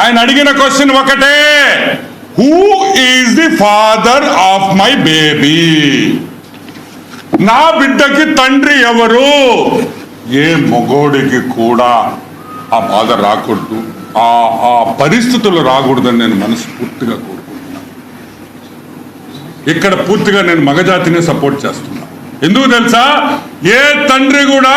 ఆయన అడిగిన క్వశ్చన్ ఒకటే. Who is the father of my baby నా బిడ్డకి తండ్రి ఎవరు? ఏ మగోడికి కూడా ఆ బాధ రాకూడదు. ఆ ఆ పరిస్థితులు రాకూడదని నేను మనస్ఫూర్తిగా కోరుకుంటున్నాను. ఇక్కడ పూర్తిగా నేను మగజాతిని సపోర్ట్ చేస్తున్నా. ఎందుకు తెలుసా? ఏ తండ్రి కూడా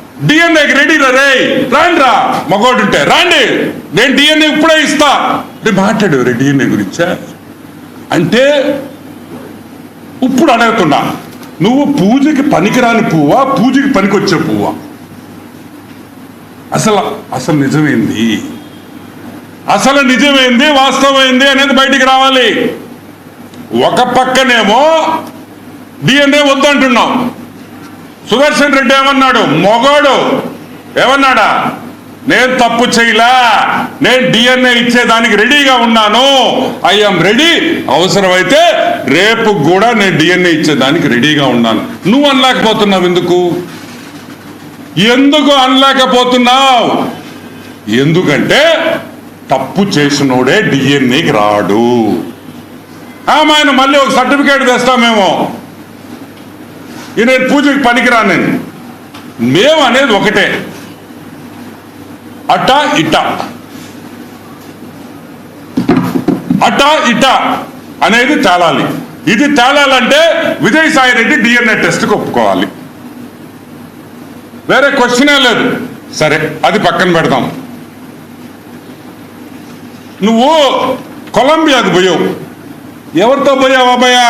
డిఎన్ఏకి రెడీ రే రాండ్రా. మగోడు ఉంటే రాండి. నేను డిఎన్ఏ ఇప్పుడే ఇస్తా. అంటే మాట్లాడు రే డిఎన్ఏ గురించా? అంటే ఇప్పుడు అడుగుతున్నా. నువ్వు పూజకి పనికిరాని పువ్వా? పూజకి పనికొచ్చే పువ్వా? అసలు అసలు నిజమేంది? అసలు నిజమేంది? వాస్తవమైంది అనేది బయటికి రావాలి. ఒక పక్కనేమో డిఎన్ఏ వద్దంటున్నాం. సుదర్శన్ రెడ్డి ఏమన్నాడు? మొగోడు. ఏమన్నాడా? నేను తప్పు చేయలా. నేను డిఎన్ఏ ఇచ్చేదానికి రెడీగా ఉన్నాను. I'm ready. అవసరమైతే రేపు కూడా నేను డిఎన్ఏ ఇచ్చేదానికి రెడీగా ఉన్నాను. నువ్వు అనలేకపోతున్నావు ఎందుకు? ఎందుకు అనలేకపోతున్నావు? ఎందుకంటే తప్పు చేసినోడే డిఎన్ఏకి రాడు. ఆమె ఆయన మళ్ళీ ఒక సర్టిఫికేట్ తెస్తామేమో. నేను పూజకి పనికిరాను నేను. మేము అనేది ఒకటే. అట ఇట అట ఇట అనేది తేలాలి. ఇది తేలాలంటే విజయసాయి రెడ్డి డిఎన్ఏ టెస్ట్కి ఒప్పుకోవాలి. వేరే క్వశ్చనే లేదు. సరే అది పక్కన పెడదాం. నువ్వు కొలంబియాకు పోయావు. ఎవరితో పోయావు అబ్బాయా?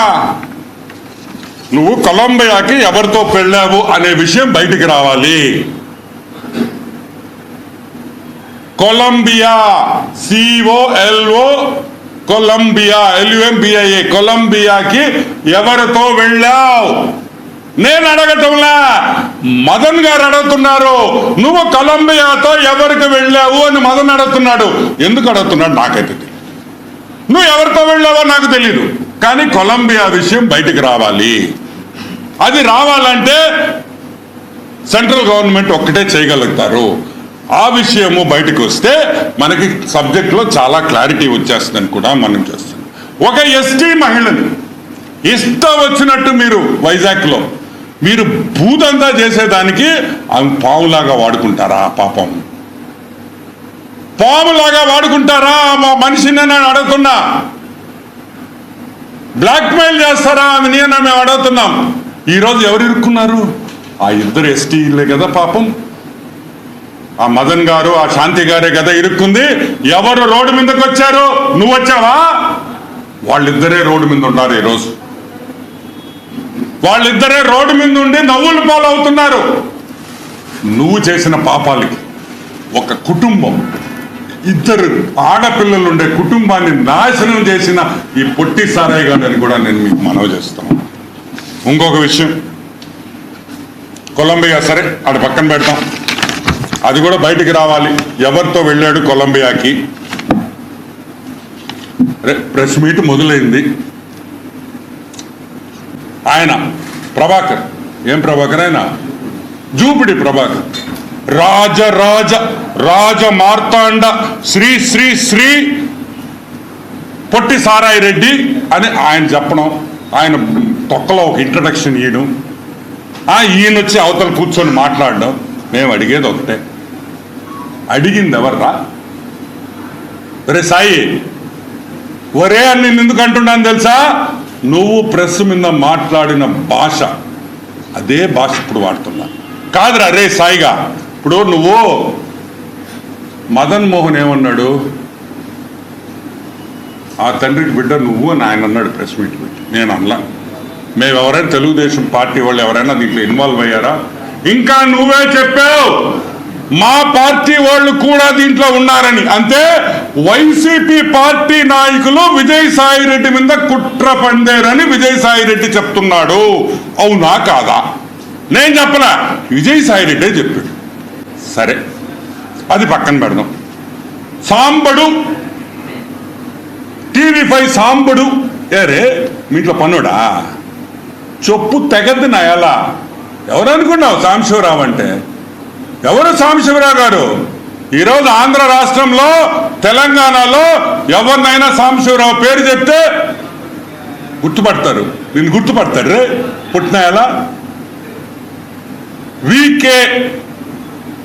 నువ్వు కొలంబియాకి ఎవరితో పెళ్ళావు అనే విషయం బయటికి రావాలి. Columbia C O L O Columbia L U M B I A కొలంబియాకి ఎవరితో వెళ్ళావు? నేను అడగటంలా? మదన్ గారు అడుగుతున్నారు నువ్వు కొలంబియాతో ఎవరికి వెళ్ళావు? అని మదన్ అడుగుతున్నాడు. ఎందుకు అడుగుతున్నాడు? నాకైతే తెలియదు. నువ్వు ఎవరితో వెళ్ళావో నాకు తెలియదు కానీ కొలంబియా విషయం బయటికి రావాలి. అది రావాలంటే సెంట్రల్ గవర్నమెంట్ ఒక్కటే చేయగలుగుతారు. ఆ విషయము బయటకు వస్తే మనకి సబ్జెక్ట్లో చాలా క్లారిటీ వచ్చేస్తుందని కూడా మనం చేస్తున్నాం. ఒక ఎస్టీ మహిళని ఇస్తా వచ్చినట్టు మీరు వైజాగ్లో మీరు భూతంతా చేసేదానికి ఆమె పాములాగా వాడుకుంటారా పాపం? పాములాగా వాడుకుంటారా? మా మనిషిని నేను అడుగుతున్నా. బ్లాక్మెయిల్ చేస్తారా? ఆమె నేను మేము అడుగుతున్నాం. ఈరోజు ఎవరు ఇరుక్కున్నారు? ఆ ఇద్దరు ఎస్టీలే కదా పాపం. ఆ మదన్ గారు ఆ శాంతి గారే కదా ఇరుక్కుంది. ఎవరు రోడ్డు మీదకి వచ్చారు? నువ్వు వచ్చావా? వాళ్ళిద్దరే రోడ్డు మీద ఉన్నారు ఈరోజు. వాళ్ళిద్దరే రోడ్డు మీద ఉండి నవ్వులు పాలవుతున్నారు. నువ్వు చేసిన పాపాలకి ఒక కుటుంబం ఇద్దరు ఆడపిల్లలు ఉండే కుటుంబాన్ని నాశనం చేసిన ఈ పొట్టి సారాయి గారిని కూడా నేను మీకు మనవి చేస్తాను ఇంకొక విషయం. కొలంబియా సరే అటు పక్కన పెడతాం. అది కూడా బయటికి రావాలి. ఎవరితో వెళ్ళాడు కొలంబియాకి? ప్రెస్ మీట్ మొదలైంది. ఆయన ప్రభాకర్. ఏం ప్రభాకర్ ఆయన? జూపిడి ప్రభాకర్. రాజ రాజ రాజ మార్తాండ శ్రీ శ్రీ శ్రీ పొట్టి సారాయి రెడ్డి అని ఆయన చెప్పడం. ఆయన తొక్కలో ఒక ఇంట్రడక్షన్ ఇవ్వడం ఆ ఈయన వచ్చి అవతల కూర్చొని మాట్లాడడం. మేము అడిగేది ఒకటే. అడిగింది ఎవర్రా? రే సాయి ఒరే అని నేను ఎందుకు అంటున్నాను తెలుసా? నువ్వు ప్రెస్ మీద మాట్లాడిన భాష. అదే భాష ఇప్పుడు వాడుతున్నా. కాదురా రే సాయిగా ఇప్పుడు నువ్వు మదన్ మోహన్ ఏమన్నాడు? ఆ తండ్రికి బిడ్డ నువ్వు అని ఆయన అన్నాడు ప్రెస్ మీట్ పెట్టి. నేను అన్నాను మేము ఎవరైనా తెలుగుదేశం పార్టీ వాళ్ళు ఎవరైనా దీంట్లో ఇన్వాల్వ్ అయ్యారా? ఇంకా నువ్వే చెప్పావు మా పార్టీ వాళ్ళు కూడా దీంట్లో ఉన్నారని. అంతే వైసీపీ పార్టీ నాయకులు విజయసాయి రెడ్డి మీద కుట్ర పందేరని విజయసాయి రెడ్డి చెప్తున్నాడు. అవునా కాదా? నేను చెప్పలా విజయసాయి రెడ్డే చెప్పాడు. సరే అది పక్కన పెడదాం. Sambadu TV five Sambadu. ఏరే మీ ఇంట్లో పనుడా చొప్పు తెగద్దు నా ఎలా? ఎవరు అనుకున్నావు సాంబశివరావు అంటే? ఎవరు సాంబశివరావు గారు? ఈరోజు ఆంధ్ర రాష్ట్రంలో తెలంగాణలో ఎవరినైనా సాంబశివరావు పేరు చెప్తే గుర్తుపడతారు. నేను గుర్తుపడతారు రే పుట్టిన ఎలా? వీకే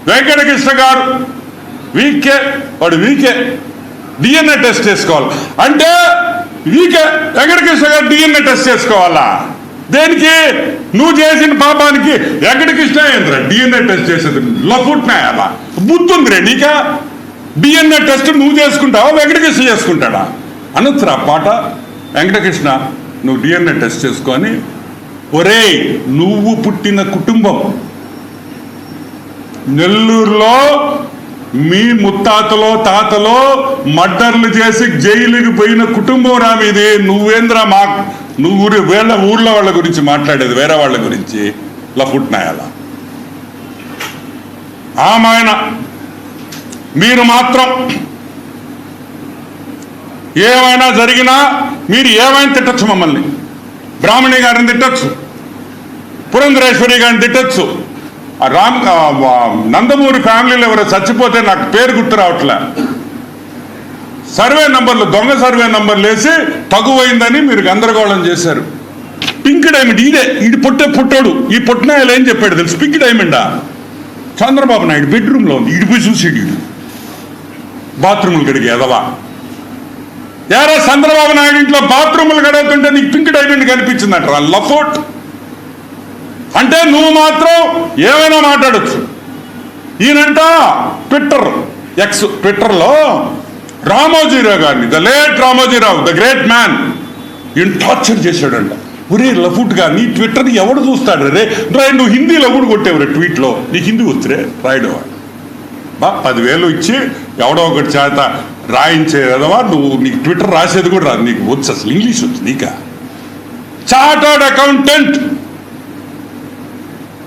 వెంకటకృష్ణ గారు. వీకే వాడు వీకే డిఎన్ఏ టెస్ట్ చేసుకోవాలి. అంటే వీకే వెంకటకృష్ణ గారు డిఎన్ఏ టెస్ట్ చేసుకోవాలా? దేనికి? నువ్వు చేసిన పాపానికి వెంకటకృష్ణ ఏంద్ర డిఎన్ఏ టెస్ట్ చేసేది. లఫుట్నాయాలా బుద్ధుందిరే నీకా? డిఎన్ఏ టెస్ట్ నువ్వు చేసుకుంటావా? వెంకటకృష్ణ చేసుకుంటాడా? అనొచ్చురా పాట? వెంకటకృష్ణ నువ్వు డిఎన్ఏ టెస్ట్ చేసుకొని ఒరేయ్ నువ్వు పుట్టిన కుటుంబం. నెల్లూరులో మీ ముత్తాతలో తాతలో మర్డర్లు చేసి జైలుకి పోయిన కుటుంబం రా మీది. నువ్వేంద్రా మా నువ్వు ఊరి వేళ్ళ ఊర్లో వాళ్ళ గురించి మాట్లాడేది వేరే వాళ్ళ గురించి? లఫుట్నాయాల. ఆమాయన మీరు మాత్రం ఏమైనా జరిగినా మీరు ఏమైనా తిట్టచ్చు మమ్మల్ని. బ్రాహ్మణి గారిని తిట్టచ్చు. పురంధరేశ్వరి గారిని తిట్టచ్చు. రామ్ నందమూరి ఫ్యామిలీలో ఎవరో చచ్చిపోతే నాకు పేరు గుర్తు రావట్లే. సర్వే నంబర్లు దొంగ సర్వే నంబర్లు వేసి తగువైందని మీరు గందరగోళం చేశారు. పింక్ డైమండ్ ఇదే ఇది పుట్టే పుట్టాడు ఈ పుట్టినాయలు ఏం చెప్పాడు తెలుసు? పింక్ డైమండా? చంద్రబాబు నాయుడు బెడ్రూమ్లో ఉంది ఇడిపోయి చూసాడు ఇడు బాత్రూములు గడిగి ఎదవా. యారా చంద్రబాబు నాయుడు ఇంట్లో బాత్రూములు గడుగుతుంటే నీకు పింక్ డైమండ్ కనిపించిందంటారా లఫోట్? అంటే నువ్వు మాత్రం ఏమైనా మాట్లాడొచ్చు. ఈయనంట ట్విట్టర్ ఎక్స్ ట్విట్టర్లో రామోజీరావు గారిని the late Ramoji Rao the great man ఈయన టార్చర్ చేశాడంట. ఒరే లఫుట్గా నీ ట్విట్టర్ని ఎవడు చూస్తాడు రే? రా నువ్వు హిందీలో కూడా కొట్టేవరే ట్వీట్లో? నీకు హిందీ వచ్చురే రాయడం బా పదివేలు ఇచ్చి ఎవడో ఒకటి చేత రాయించేదవా నువ్వు నీకు ట్విట్టర్ రాసేది కూడా రాదు. నీకు వచ్చు అసలు ఇంగ్లీష్ వచ్చు నీకా. Chartered accountant